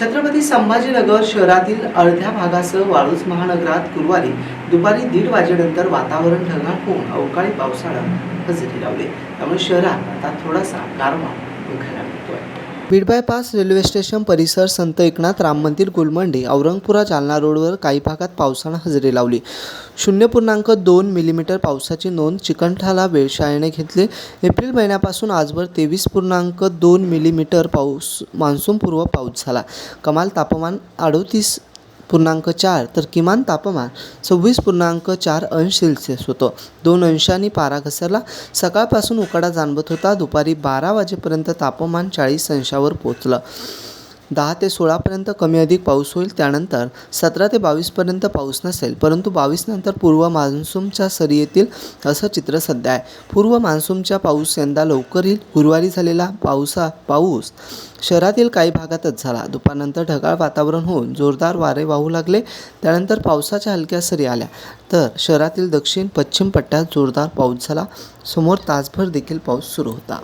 छत्रपती संभाजीनगर शहरातील अर्ध्या भागासह वाळूज महानगरात गुरुवारी दुपारी दीड वाजेनंतर वातावरण ढगाळ होऊन अवकाळी पावसाळा हजेरी लावले. त्यामुळे शहरात आता थोडासा गारवा बघायला मिळतोय. बिडबाय पास रेल्वे स्टेशन परिसर संत एकनाथ राम मंदिर गुलमंडी औरंगपुरा जालना रोडवर काही भागात पावसानं हजेरी लावली. शून्य पूर्णांक दोन मिलीमीटर पावसाची नोंद चिकणठाला वेळशाळेने घेतली. एप्रिल महिन्यापासून आजवर तेवीस पूर्णांक दोन मिलीमीटर पाऊस मान्सूनपूर्व पाऊस झाला. कमाल तापमान अडोतीस पूर्णांक चार तर किमान तापमान सव्वीस पूर्णांक चार अंश सेल्सिअस होतं. दोन अंशांनी पारा घसरला. सकाळपासून उकाडा जाणवत होता. दुपारी बारा वाजेपर्यंत तापमान चाळीस अंशावर पोचलं दहा ते सोळापर्यंत कमी अधिक पाऊस होईल. त्यानंतर सतरा ते बावीसपर्यंत पाऊस नसेल परंतु बावीसनंतर पूर्व मान्सूनच्या सरी येतील असं चित्र सध्या आहे. पूर्व मान्सूनच्या पाऊस यंदा लवकर येईल. गुरुवारी झालेला पावसा पाऊस शहरातील काही भागातच झाला. दुपारनंतर ढगाळ वातावरण होऊन जोरदार वारे वाहू लागले. त्यानंतर पावसाच्या हलक्या सरी आल्या. तर शहरातील दक्षिण पश्चिम पट्ट्यात जोरदार पाऊस झाला. समोर तासभर देखील पाऊस सुरू होता.